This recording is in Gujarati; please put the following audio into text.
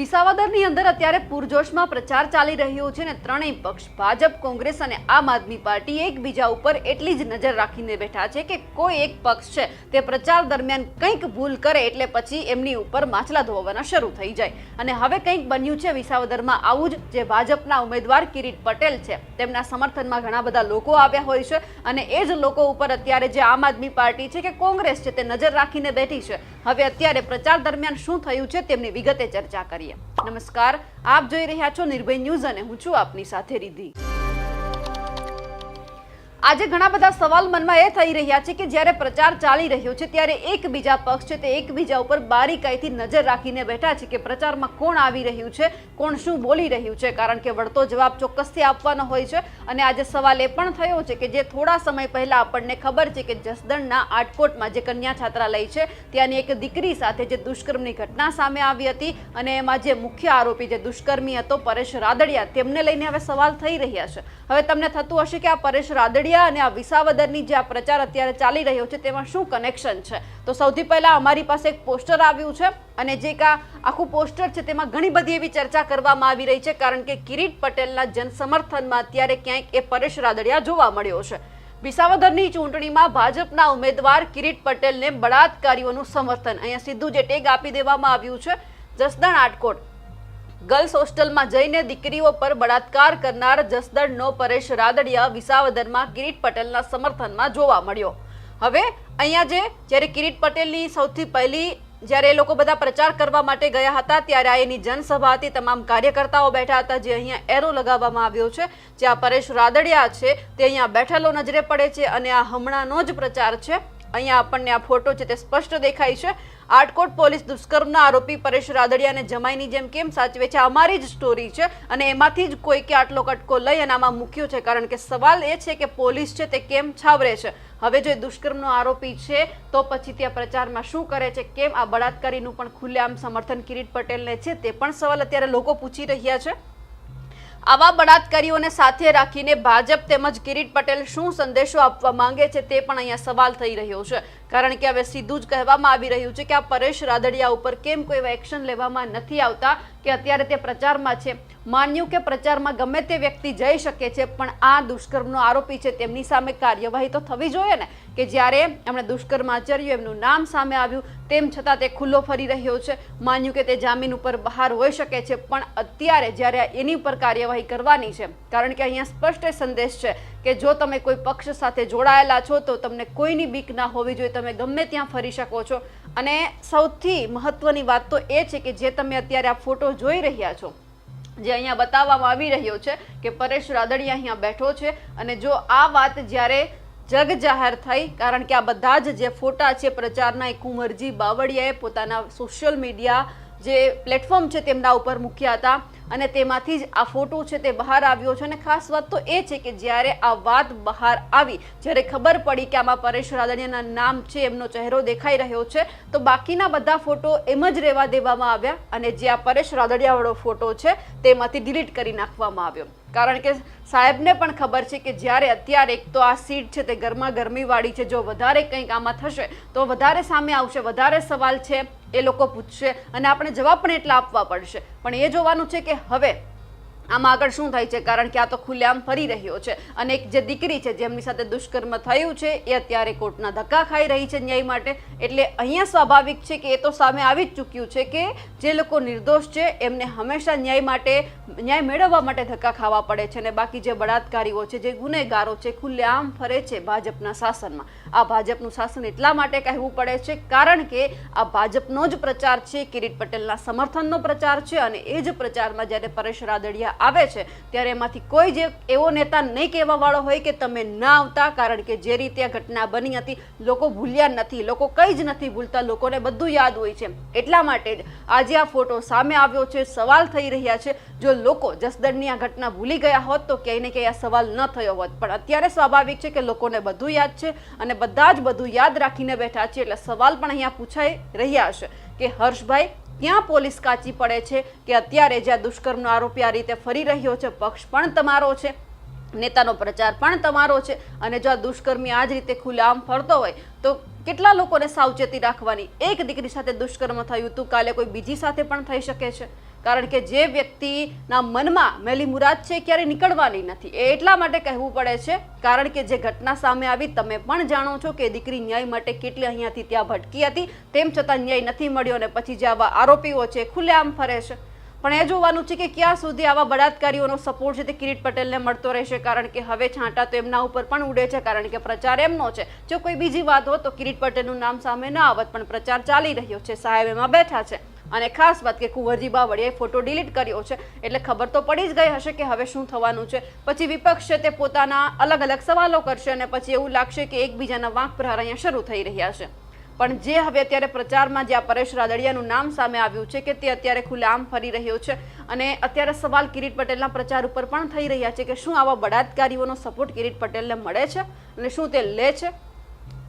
વિસાવદરની અંદર અત્યારે પૂરજોશમાં પ્રચાર ચાલી રહ્યો છે ને ત્રણેય પક્ષ, ભાજપ, કોંગ્રેસ અને આમ આદમી પાર્ટી એકબીજા ઉપર એટલી જ નજર રાખીને બેઠા છે કે કોઈ એક પક્ષ છે તે પ્રચાર દરમિયાન કંઈક ભૂલ કરે એટલે પછી એમની ઉપર માછલા ધોવાના શરૂ થઈ જાય. અને હવે કંઈક બન્યું છે વિસાવદરમાં, આવું જ જે ભાજપના ઉમેદવાર કિરીટ પટેલ છે, તેમના સમર્થનમાં ઘણા બધા લોકો આવ્યા હોય છે અને એ જ લોકો ઉપર અત્યારે જે આમ આદમી પાર્ટી છે કે કોંગ્રેસ છે તે નજર રાખીને બેઠી છે. હવે અત્યારે પ્રચાર દરમિયાન શું થયું છે તેમની વિગતે ચર્ચા કરીએ. નમસ્કાર, આપ જોઈ રહ્યા છો નિર્ભય ન્યૂઝ અને હું છું આપની સાથે રીધી આજે ઘણા બધા સવાલ મનમાં એ થઈ રહ્યા છે કે જ્યારે પ્રચાર ચાલી રહ્યો છે, ત્યારે એકબીજા પક્ષ છે તે એકબીજા ઉપર બારીકાઈથી નજર રાખીને બેઠા છે કે પ્રચારમાં કોણ આવી રહ્યું છે, કોણ શું બોલી રહ્યું છે, કારણ કે વળતો જવાબ ચોક્કસથી આપવાનો હોય છે. અને આજે સવાલ એ પણ થયો છે કે જે થોડા સમય પહેલાં આપણને ખબર છે કે જસદણના આટકોટમાં જે કન્યા છાત્રાલય છે, ત્યાંની એક દીકરી સાથે જે દુષ્કર્મની ઘટના સામે આવી હતી અને એમાં જે મુખ્ય આરોપી જે દુષ્કર્મી હતો, પરેશ રાદડિયા, તેમને લઈને હવે સવાલ થઈ રહ્યા છે. હવે તમને થતું હશે કે આ પરેશ રાદડિયા અને આ વિસાવદરની જે આ પ્રચાર અત્યારે ચાલી રહ્યો છે, તેમાં શું કનેક્શન છે? તો સૌથી પહેલાં અમારી પાસે એક પોસ્ટર આવ્યું છે અને જે કા આખું પોસ્ટર છે, તેમાં ઘણી બધી એવી ચર્ચા કરવામાં આવી રહી છે, કારણ કે કિરીટ પટેલના જનસમર્થનમાં અત્યારે ક્યાંક એ પરેશ રાદડિયા જોવા મળ્યો છે. વિસાવદરની ચૂંટણીમાં ભાજપના ઉમેદવાર કિરીટ પટેલને બળાત્કારીઓનું સમર્થન. અહીંયા સીધું જે ટેગ આપી દેવામાં આવ્યું છે, જસદણ આટકોટ. ગર્લ્સ હોસ્ટેલમાં જઈને દીકરીઓ પર બળાત્કાર કરનાર જસદણનો પરેશ રાદડિયા વિસાવદરમાં કિરીટ પટેલના સમર્થનમાં જોવા મળ્યો. હવે અહીંયા જે જ્યારે કિરીટ પટેલની સૌથી પહેલી જ્યારે એ લોકો બધા પ્રચાર કરવા માટે ગયા હતા ત્યારે આ એની જનસભા હતી, તમામ કાર્યકર્તાઓ બેઠા હતા, જે અહીંયા એરો લગાવવામાં આવ્યો છે. જે આ પરેશ રાદડિયા છે, તે અહીંયા બેઠેલો નજરે પડે છે અને આ હમણાંનો જ પ્રચાર છે. અહીંયા આપણને આ ફોટો છે તે સ્પષ્ટ દેખાય છે. આટકોટ પોલીસ દુષ્કર્મના આરોપી પરેશ રાદડિયાને જમાઈની જેમ કેમ સાચવે છે? અમારી જ સ્ટોરી છે અને એમાંથી જ કોઈ કે આટલો કટકો લઈ અને આમાં મૂક્યો છે. કારણ કે સવાલ એ છે કે પોલીસ છે તે કેમ છાવરે છે? હવે જો એ દુષ્કર્મનો આરોપી છે, તો પછી ત્યાં પ્રચારમાં શું કરે છે? કેમ આ બળાત્કારીનું પણ ખુલ્લેઆમ સમર્થન કિરીટ પટેલને છે તે પણ સવાલ અત્યારે લોકો પૂછી રહ્યા છે. આવા બળાત્કારીઓને સાથે રાખીને ભાજપ તેમજ કિરીટ પટેલ શું સંદેશો આપવા માંગે છે તે પણ અહીંયા સવાલ થઈ રહ્યો છે. કારણ કે હવે સીધું જ કહેવામાં આવી રહ્યું છે કે આ પરેશ રાદડિયા ઉપર કેમ કોઈ એક્શન લેવામાં નથી આવતા કે અત્યારે તે પ્રચારમાં છે. માન્યું કે પ્રચારમાં ગમે તે વ્યક્તિ જઈ શકે છે, પણ આ દુષ્કર્મનો આરોપી છે તેમની સામે કાર્યવાહી તો થવી જોઈએ ને? કે જ્યારે એમણે દુષ્કર્મ આચર્યું, એમનું નામ સામે આવ્યું, તેમ છતાં તે ખુલ્લો ફરી રહ્યો છે. માન્યું કે તે જામીન ઉપર બહાર હોઈ શકે છે, પણ અત્યારે જ્યારે એની ઉપર કાર્યવાહી કરવાની છે, કારણ કે અહીંયા સ્પષ્ટ સંદેશ છે કે જો તમે કોઈ પક્ષ સાથે જોડાયેલા છો, તો તમને કોઈની બીક ના હોવી જોઈએ તમે ગમે ત્યાં ફરી શકો છો. અને સૌથી મહત્વની વાત તો એ છે કે જે તમે અત્યારે આ ફોટો જોઈ રહ્યા છો, જે અહીંયા બતાવવામાં આવી રહ્યો છે કે પરેશ રાદડિયા અહીંયા બેઠો છે અને જો આ વાત જ્યારે જગ જાહેર થઈ, કારણ કે આ બધા જ જે ફોટા છે પ્રચારના, એ કુંવરજી બાવળિયાએ પોતાના સોશિયલ મીડિયા જે પ્લેટફોર્મ છે તેમના ઉપર મૂક્યા હતા. અને તેમાંથી જ આ ફોટો છે તે બહાર આવ્યો છે. અને ખાસ વાત તો એ છે કે જ્યારે આ વાત બહાર આવી, જ્યારે ખબર પડી કે આમાં પરેશ રાદડિયાના નામ છે, એમનો ચહેરો દેખાઈ રહ્યો છે, તો બાકીના બધા ફોટો એમ જ રહેવા દેવામાં આવ્યા. અને જે આ પરેશ રાદડિયાવાળો ફોટો છે, તેમાંથી ડિલીટ કરી નાખવામાં આવ્યો. કારણ કે સાહેબને પણ ખબર છે કે જ્યારે અત્યારે એક તો આ સીટ છે તે ગરમા ગરમીવાળી છે, જો વધારે કંઈક આમાં થશે તો વધારે સામે આવશે, વધારે સવાલ છે, એ લોકો પૂછશે અને આપણે જવાબ પણ એટલા આપવા પડશે. પણ એ જોવાનું છે કે હવે આમાં આગળ શું થાય છે? કારણ કે આ તો ખુલ્લેઆમ ફરી રહ્યો છે. અને એક જે દીકરી છે જેમની સાથે દુષ્કર્મ થયું છે, એ અત્યારે કોર્ટના ધક્કા ખાઈ રહી છે ન્યાય માટે. એટલે અહીંયા સ્વાભાવિક છે કે એ તો સામે આવી જ ચૂક્યું છે કે જે લોકો નિર્દોષ છે, એમને હંમેશા ન્યાય માટે, ન્યાય મેળવવા માટે ધક્કા ખાવા પડે છે. અને બાકી જે બળાત્કારીઓ છે, જે ગુનેગારો છે, ખુલ્લેઆમ ફરે છે ભાજપના શાસનમાં. આ ભાજપનું શાસન એટલા માટે કહેવું પડે છે, કારણ કે આ ભાજપનો જ પ્રચાર છે, કિરીટ પટેલના સમર્થનનો પ્રચાર છે અને એ જ પ્રચારમાં જ્યારે પરેશ રાદડિયા આવે છે, ત્યારે એમાંથી કોઈ જે એવો નેતા નહીં કહેવાવાળો હોય કે તમે ના આવતા, કારણ કે જે રીતે આ ઘટના બની હતી, લોકો ભૂલ્યા નથી, લોકો કંઈ જ નથી ભૂલતા, લોકોને બધું યાદ હોય છે. એટલા માટે જ આજે આ ફોટો સામે આવ્યો છે, સવાલ થઈ રહ્યા છે, જો લોકો જસદણની આ ઘટના ભૂલી ગયા હોત તો ક્યાંય ને ક્યાંય આ સવાલ ન થયો હોત. પણ અત્યારે સ્વાભાવિક છે કે લોકોને બધું યાદ છે અને બધા જ બધું યાદ રાખીને બેઠા છે એટલે સવાલ પણ અહીંયા પૂછાઈ રહ્યા છે કે હર્ષભાઈ, ક્યાં પોલીસ કાચી પડે છે કે અત્યારે જ્યાં દુષ્કર્મનો આરોપી આ રીતે ફરી રહ્યો છે, પક્ષ પણ તમારો છે, નેતાનો પ્રચાર પણ તમારો છે અને જો આ દુષ્કર્મી આ જ રીતે ખુલ્લામ ફરતો હોય તો કેટલા લોકોને સાવચેતી રાખવાની? એક દીકરી સાથે દુષ્કર્મ થયું, તું કાલે કોઈ બીજી સાથે પણ થઈ શકે છે? કારણ કે જે વ્યક્તિના મનમાં મેલી મુરાદ છે ક્યારેય ક્યારે નીકળવાની નથી. એ એટલા માટે કહેવું પડે છે, કારણ કે જે ઘટના સામે આવી, તમે પણ જાણો છો કે દીકરી ન્યાય માટે કેટલી અહીંયાથી ત્યાં ભટકી હતી. તેમ છતાં ન્યાય નથી મળ્યો અને પછી જે આવા આરોપીઓ છે, ખુલ્લેઆમ ફરે છે. પણ એ જોવાનું છે કે ક્યાં સુધી આવા બળાત્કારીઓનો સપોર્ટ છે તે કિરીટ પટેલને મળતો રહેશે, કારણ કે હવે છાંટા તો એમના ઉપર પણ ઉડે છે, કારણ કે પ્રચાર એમનો છે. જો કોઈ બીજી વાત હોત તો કિરીટ પટેલનું નામ સામે ન આવત, પણ પ્રચાર ચાલી રહ્યો છે. સાહેબ, એમાં બેઠા છે. અને ખાસ વાત કે કુંવરજી બાવળીએ ફોટો ડિલીટ કર્યો છે, એટલે ખબર તો પડી જ ગઈ હશે કે હવે શું થવાનું છે. પછી વિપક્ષ છે તે પોતાના અલગ અલગ સવાલો કરશે અને પછી એવું લાગશે કે એકબીજાના વાંક પ્રહાર અહીંયા શરૂ થઈ રહ્યા છે. પણ જે હવે અત્યારે પ્રચારમાં જે આ પરેશ રાદડિયાનું નામ સામે આવ્યું છે કે તે અત્યારે ખુલ્લેઆમ ફરી રહ્યો છે અને અત્યારે સવાલ કિરીટ પટેલના પ્રચાર ઉપર પણ થઈ રહ્યા છે કે શું આવા બળાત્કારીઓનો સપોર્ટ કિરીટ પટેલને મળે છે અને શું તે લે છે?